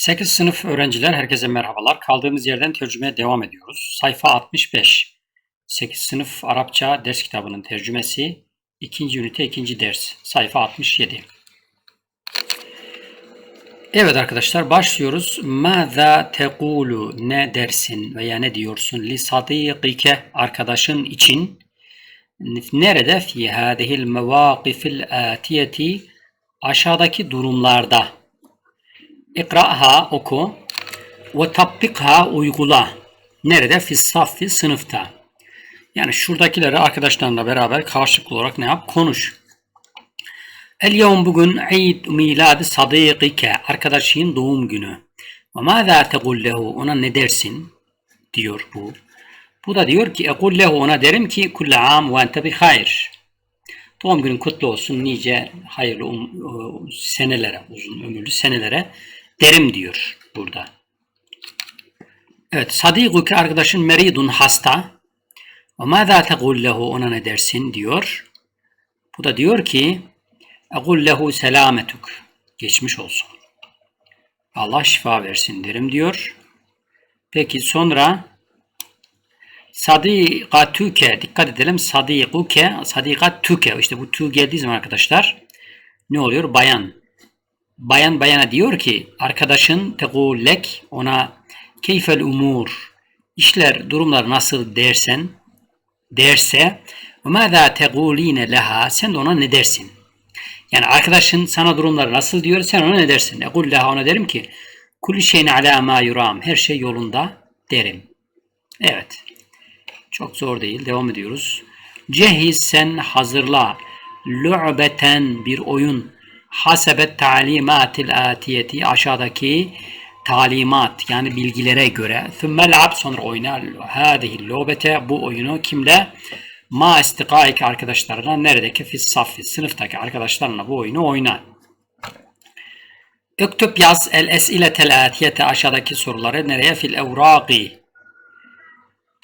8 sınıf öğrenciler herkese merhabalar. Kaldığımız yerden tercümeye devam ediyoruz. Sayfa 65. 8 sınıf Arapça ders kitabının tercümesi. 2. ünite 2. ders. Sayfa 67. Evet arkadaşlar başlıyoruz. Mâzâ tekulu ne dersin veya ne diyorsun li sadîkike arkadaşın için nerede fi hâzihil mevâkifil âtiyeti aşağıdaki durumlarda İkra'ha oku ve tatbikha uygula. Nerede? Fissaffi sınıfta. Yani şuradakileri arkadaşlarınla beraber karşılıklı olarak ne yap? Konuş. El yevm bugün Eid miladi sadikike. Arkadaşın doğum günü. Ve mâzâ tegul lehu. Ona ne dersin? Diyor bu. Bu da diyor ki ekul lehu ona derim ki kulle am ve ente bi hayr. Doğum günün kutlu olsun nice hayırlı um, senelere, uzun ömürlü senelere derim diyor burada. Evet, sadikuke arkadaşın meridun hasta. Ve mâzâ tegul lehu ona ne dersin diyor. Bu da diyor ki egul lehu selametuk. Geçmiş olsun. Allah şifa versin derim diyor. Peki sonra sadikatuke dikkat edelim sadikuke sadikatuke işte bu tu geldiği zaman arkadaşlar ne oluyor? Bayan bayan bayana diyor ki arkadaşın tegullek ona keyfel umur işler durumlar nasıl dersen derse mâzâ teguline leha sen de ona ne dersin? Yani arkadaşın sana durumlar nasıl diyor sen ona ne dersin? Ekul leha ona derim ki kulli şeyin alâ mâ yuram her şey yolunda derim. Evet. Çok zor değil. Devam ediyoruz. Cehiz sen hazırla. Lu'beten bir oyun hasebet talimatil atiyeti aşağıdaki talimat yani bilgilere göre thümmel ab sonra oyna hadihi lobete bu oyunu kimle ma istikaik arkadaşlarına neredeki fis saffi sınıftaki arkadaşlarına bu oyunu oyna. Öktüp yaz el esiletel atiyete aşağıdaki soruları nereye fil evraqi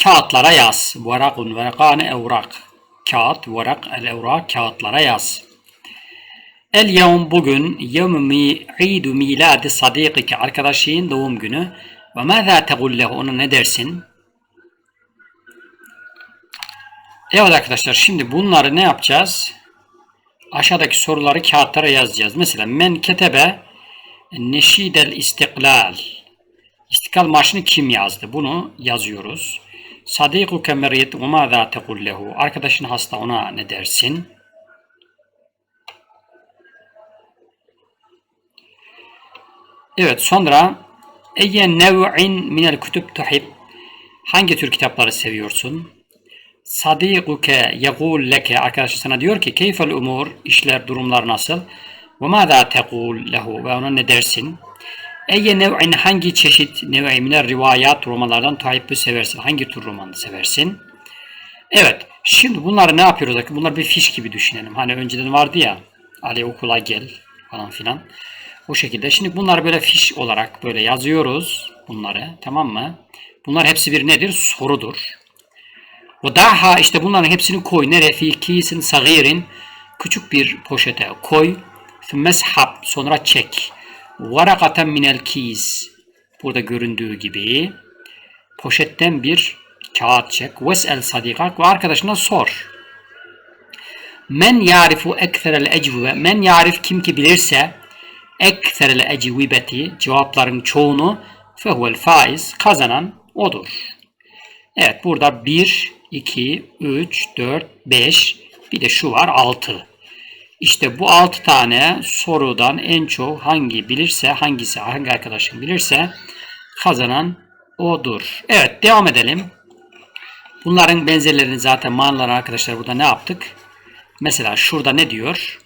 kağıtlara yaz. Varakun varakane evrak. Kağıt, varak, el evrak kağıtlara yaz. El yevm bugün yevmi idu miladi sadikike arkadaşın doğum günü. Ve mâzâ tegullehu ona ne dersin? Evet arkadaşlar şimdi bunları ne yapacağız? Aşağıdaki soruları kağıtlara yazacağız. Mesela men ketebe neşidel istiklal. İstiklal Marşı'nı kim yazdı? Bunu yazıyoruz. Sadikuke merid ve mâzâ tegullehu. Arkadaşın hasta ona ne dersin? Evet sonra Eyye nev'in minel kütüb tuhib Hangi tür kitapları seviyorsun? Sadikuke yegul leke Arkadaşı sana diyor ki keyfel umur işler durumlar nasıl? Ve mâzâ tegul lehu ve ona ne dersin? Eyye nev'in hangi çeşit nev'i minel rivayat romanlardan tahibbü seversin? Hangi tür romanı seversin? Evet şimdi bunları ne yapıyoruz? Bunlar bir fiş gibi düşünelim. Hani önceden vardı ya Ali okula gel falan filan. O şekilde. Şimdi bunları böyle fiş olarak böyle yazıyoruz bunları. Tamam mı? Bunlar hepsi bir nedir? Sorudur. O daha işte bunların hepsini koy. Nereye? Fi kisin sagirin. Küçük bir poşete koy. Meshab. Sonra çek. Varakaten minel kis. Burada göründüğü gibi. Poşetten bir kağıt çek. Vesel sadikak. Ve arkadaşına sor. Men yarifu ekserel ecvüve. Men yarif kim ki bilirse ekserel ecvibeti cevapların çoğunu fehuvel faiz kazanan odur. Evet burada 1, 2, 3, 4, 5 bir de şu var 6. İşte bu 6 tane sorudan en çok hangi bilirse hangisi hangi arkadaşın bilirse kazanan odur. Evet devam edelim. Bunların benzerlerini zaten manaları arkadaşlar burada ne yaptık? Mesela şurada ne diyor?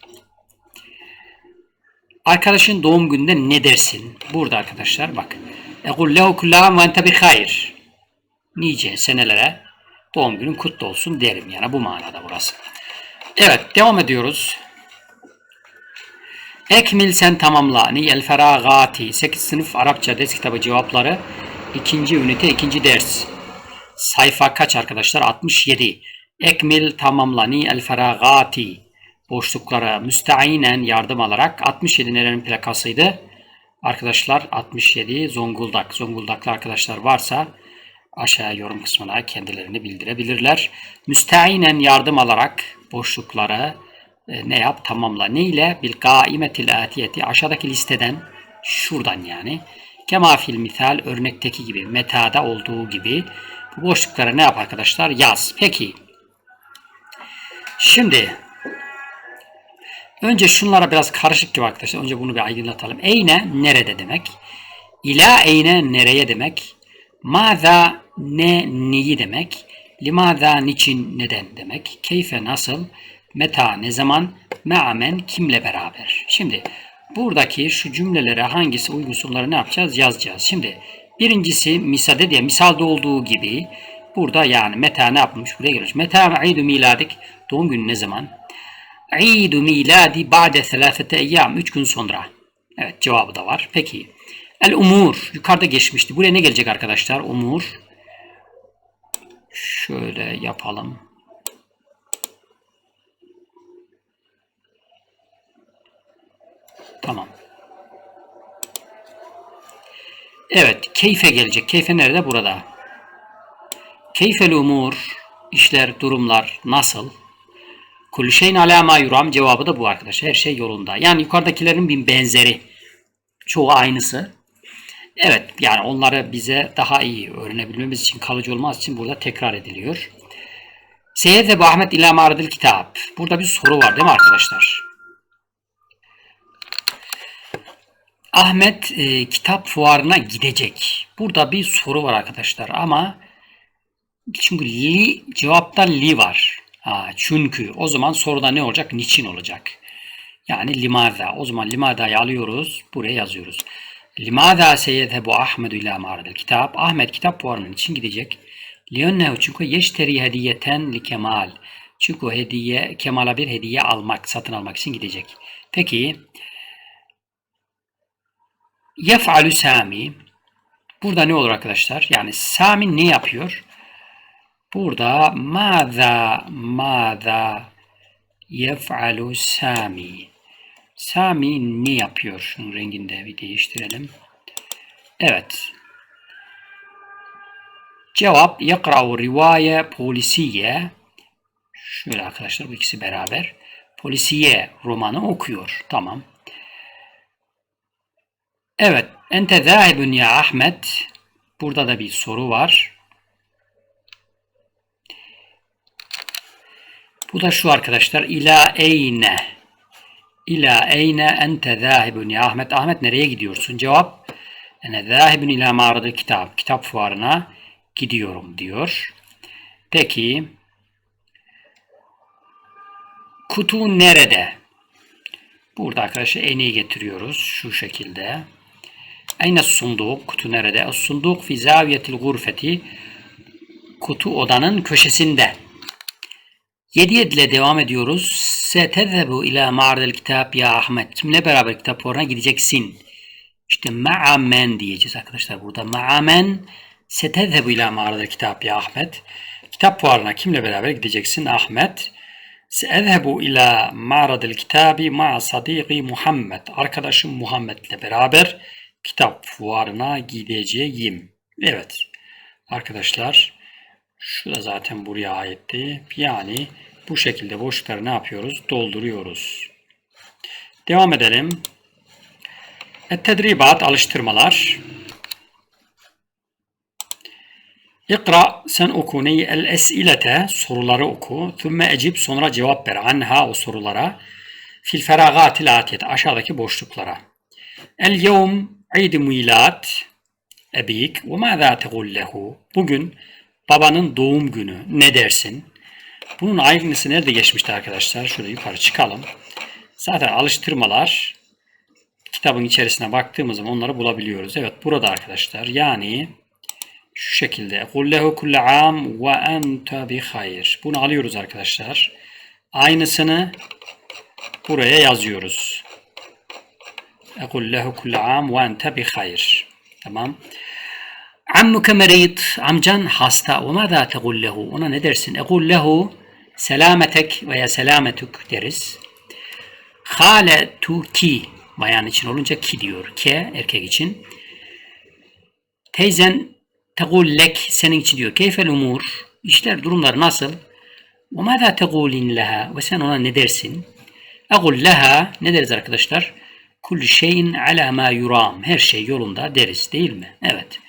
Arkadaşın doğum gününde ne dersin? Burada arkadaşlar bak. Ekul lehu kullahan ve ente bi hayr. Nice senelere doğum günün kutlu olsun derim yani bu manada burası. Evet devam ediyoruz. Ekmil sen tamamla. Niyel feragati. 8 sınıf Arapça ders kitabı cevapları. 2. ünite 2. ders. Sayfa kaç arkadaşlar? 67. Ekmil tamamla. Niyel feragati boşluklara müsteinen yardım alarak 67 nerenin plakasıydı? Arkadaşlar 67 Zonguldak. Zonguldaklı arkadaşlar varsa aşağıya yorum kısmına kendilerini bildirebilirler. Müsteinen yardım alarak boşlukları e, ne yap? Tamamla. Ne ile? Bil gaimetil atiyeti. Aşağıdaki listeden şuradan yani. Kema fil misal örnekteki gibi. Metada olduğu gibi. Bu boşluklara ne yap arkadaşlar? Yaz. Peki. Şimdi önce şunlara biraz karışık gibi arkadaşlar. Önce bunu bir aydınlatalım. Eyne nerede demek? İla eyne nereye demek? Maza ne neyi demek? Limaza niçin neden demek? Keyfe nasıl? Meta ne zaman? Me'amen kimle beraber? Şimdi buradaki şu cümlelere hangisi uygunsa onları ne yapacağız? Yazacağız. Şimdi birincisi misade diye misalde olduğu gibi burada yani meta ne yapmış? Buraya gelmiş. Meta idu miladik doğum günü ne zaman? İdu miladi ba'de selafete eyyam. Üç gün sonra. Evet cevabı da var. Peki. El umur. Yukarıda geçmişti. Buraya ne gelecek arkadaşlar? Umur. Şöyle yapalım. Tamam. Evet. Keyfe gelecek. Keyfe nerede? Burada. Keyfel umur. işler, durumlar nasıl? Kulü şeyin mâ yuram. Cevabı da bu arkadaşlar. Her şey yolunda. Yani yukarıdakilerin bir benzeri. Çoğu aynısı. Evet yani onları bize daha iyi öğrenebilmemiz için kalıcı olmaz için burada tekrar ediliyor. Seyyed Ahmet ila maradil kitap. Burada bir soru var değil mi arkadaşlar? Ahmet e, kitap fuarına gidecek. Burada bir soru var arkadaşlar ama çünkü li cevapta li var. Çünkü o zaman soruda ne olacak? Niçin olacak? Yani limaza. O zaman limada'yı alıyoruz. Buraya yazıyoruz. Limada seyyethebu Ahmedu ila ma'radil kitap. Ahmet kitap fuarının için gidecek. Liönnehu çünkü yeşteri hediyeten li kemal. Çünkü hediye, Kemal'a bir hediye almak, satın almak için gidecek. Peki, yef'alü Sami. Burada ne olur arkadaşlar? Yani Sami ne yapıyor? Burada maza maza yef'alu Sami. Sami ne yapıyor? Şunun rengini de bir değiştirelim. Evet. Cevap yakra'u rivaye polisiye. Şöyle arkadaşlar bu ikisi beraber. Polisiye romanı okuyor. Tamam. Evet. Ente zahibun ya Ahmet. Burada da bir soru var. Bu da şu arkadaşlar. İla eyne. İla eyne ente zahibun ya Ahmet. Ahmet nereye gidiyorsun? Cevap. Ene zahibun ila mağaradı kitap. Kitap fuarına gidiyorum diyor. Peki. Kutu nerede? Burada arkadaşlar eneyi getiriyoruz. Şu şekilde. Ayne sunduk. Kutu nerede? Sunduk fi zaviyetil gurfeti. Kutu odanın köşesinde. 7 ile devam ediyoruz. Setezhebu ila ma'ardel kitap ya Ahmet. Kimle beraber kitap fuarına gideceksin? İşte ma'amen diyeceğiz arkadaşlar burada. Ma'amen setezhebu ila ma'ardel kitap ya Ahmet. Kitap fuarına kimle beraber gideceksin Ahmet? Seezhebu ila ma'radil kitabi ma'a sadiki Muhammed. Arkadaşım Muhammed ile beraber kitap fuarına gideceğim. Evet. Arkadaşlar şu da zaten buraya aitti. Yani bu şekilde boşlukları ne yapıyoruz? Dolduruyoruz. Devam edelim. Et-tedribat alıştırmalar. İkra sen oku neyi? El esilete soruları oku. Thümme ecib sonra cevap ver. Anha o sorulara. Fil feragatil atiyet aşağıdaki boşluklara. El yevm id milat ebik ve mâzâ tegul lehu. Bugün babanın doğum günü ne dersin? Bunun ayrıntısı nerede geçmişti arkadaşlar? Şöyle yukarı çıkalım. Zaten alıştırmalar kitabın içerisine baktığımız zaman onları bulabiliyoruz. Evet burada arkadaşlar. Yani şu şekilde. Kullehu kulle am ve ente bi hayır. Bunu alıyoruz arkadaşlar. Aynısını buraya yazıyoruz. Kullehu kulle am ve ente bi hayır. Tamam. Ammuke mereyit. Amcan hasta. Ve mâzâ tegul lehu. Ona ne dersin? Egul lehu selametek veya selametuk deriz. Haletuki Bayan için olunca ki diyor. Ke erkek için. Teyzen tegul lek senin için diyor. Keyfel umur. İşler durumlar nasıl? Ve mâzâ tegulin leha. Ve sen ona ne dersin? Egul leha. Ne deriz arkadaşlar? Kullu şeyin ala ma yuram. Her şey yolunda deriz değil mi? Evet.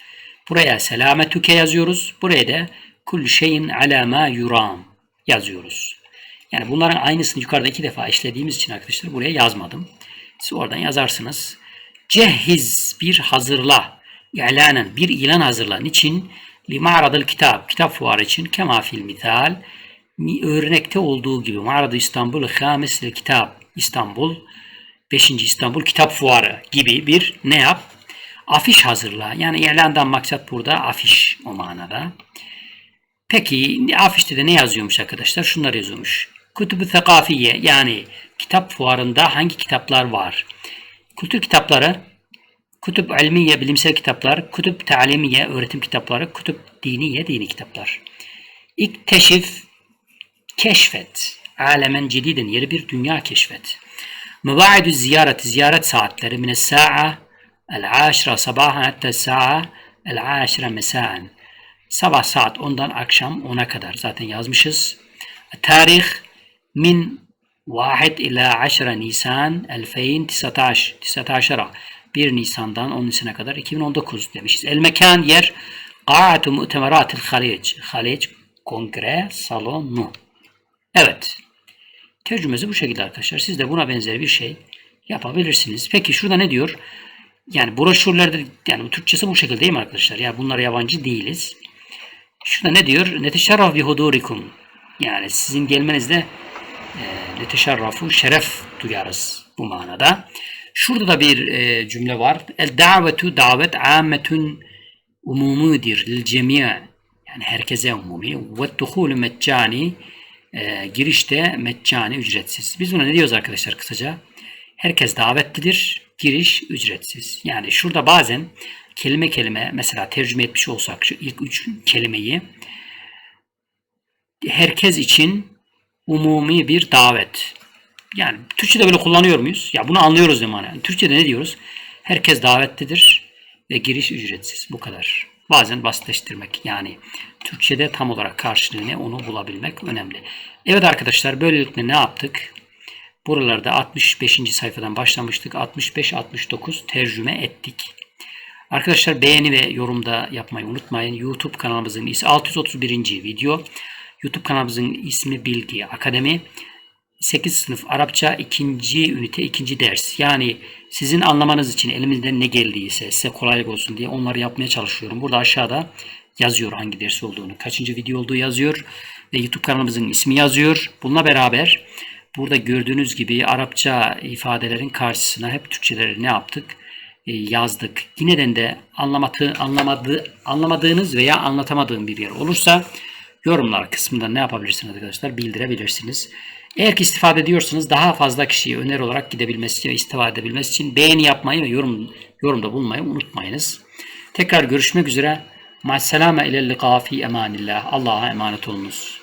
Buraya selametüke yazıyoruz. Buraya da kullu şeyin ala ma yuram yazıyoruz. Yani bunların aynısını yukarıda iki defa işlediğimiz için arkadaşlar buraya yazmadım. Siz oradan yazarsınız. Cehiz bir hazırla. İlanen bir ilan hazırla. Niçin? Li ma'radıl kitap. Kitap fuarı için. Kema fil misal. Örnekte olduğu gibi. Ma'radı İstanbul. Hamis kitap. İstanbul. 5. İstanbul Kitap Fuarı gibi bir ne yap? afiş hazırla. Yani ilandan maksat burada afiş o manada. Peki afişte de ne yazıyormuş arkadaşlar? Şunlar yazıyormuş. Kütüb-ü Sekafiye yani kitap fuarında hangi kitaplar var? Kültür kitapları, kütüb ilmiye bilimsel kitaplar, kütüb talimiye öğretim kitapları, kütüb diniye dini kitaplar. İlk teşif, keşfet. Alemen cilidin yeri bir dünya keşfet. Müvaidü ziyareti ziyaret saatleri mine sa'a العاشرة صباحا حتى الساعة العاشرة مساء sabah saat 10'dan akşam 10'a kadar zaten yazmışız. Tarih min 1 ila 10 Nisan 2019 19 1 Nisan'dan 10 Nisan'a kadar 2019 demişiz. El mekan yer Qa'atu Mu'temeratil Halic. Halic Kongre Salonu. Evet. Tercümesi bu şekilde arkadaşlar. Siz de buna benzer bir şey yapabilirsiniz. Peki şurada ne diyor? Yani broşürlerde yani Türkçesi bu şekilde değil mi arkadaşlar? Ya bunlara yabancı değiliz. Şurada ne diyor? Neteşarraf bi hudurikum. Yani sizin gelmenizde e, neteşarrafu şeref duyarız bu manada. Şurada da bir e, cümle var. El davetu davet ammetun umumidir lil cemiye. Yani herkese umumi. Ve duhulu meccani e, girişte meccani ücretsiz. Biz buna ne diyoruz arkadaşlar kısaca? Herkes davetlidir. Giriş ücretsiz. Yani şurada bazen kelime kelime mesela tercüme etmiş olsak şu ilk üç kelimeyi herkes için umumi bir davet. Yani Türkçe'de böyle kullanıyor muyuz? Ya bunu anlıyoruz zaman. Yani Türkçe'de ne diyoruz? Herkes davetlidir ve giriş ücretsiz. Bu kadar. Bazen basitleştirmek yani Türkçe'de tam olarak karşılığını onu bulabilmek önemli. Evet arkadaşlar böylelikle ne yaptık? Buralarda 65. sayfadan başlamıştık. 65-69 tercüme ettik. Arkadaşlar beğeni ve yorumda yapmayı unutmayın. YouTube kanalımızın ismi 631. video. YouTube kanalımızın ismi Bilgi Akademi. 8 sınıf Arapça 2. ünite 2. ders. Yani sizin anlamanız için elimizden ne geldiyse size kolaylık olsun diye onları yapmaya çalışıyorum. Burada aşağıda yazıyor hangi ders olduğunu, kaçıncı video olduğu yazıyor ve YouTube kanalımızın ismi yazıyor. Bununla beraber burada gördüğünüz gibi Arapça ifadelerin karşısına hep Türkçeleri ne yaptık? E, yazdık. Yineden de anlamadı, anlamadı, anlamadığınız veya anlatamadığım bir yer olursa yorumlar kısmında ne yapabilirsiniz arkadaşlar bildirebilirsiniz. Eğer ki istifade ediyorsanız daha fazla kişiye öneri olarak gidebilmesi ve istifade edebilmesi için beğeni yapmayı ve yorum yorumda bulmayı unutmayınız. Tekrar görüşmek üzere. Ma'selame ile lika fi emanillah. Allah'a emanet olunuz.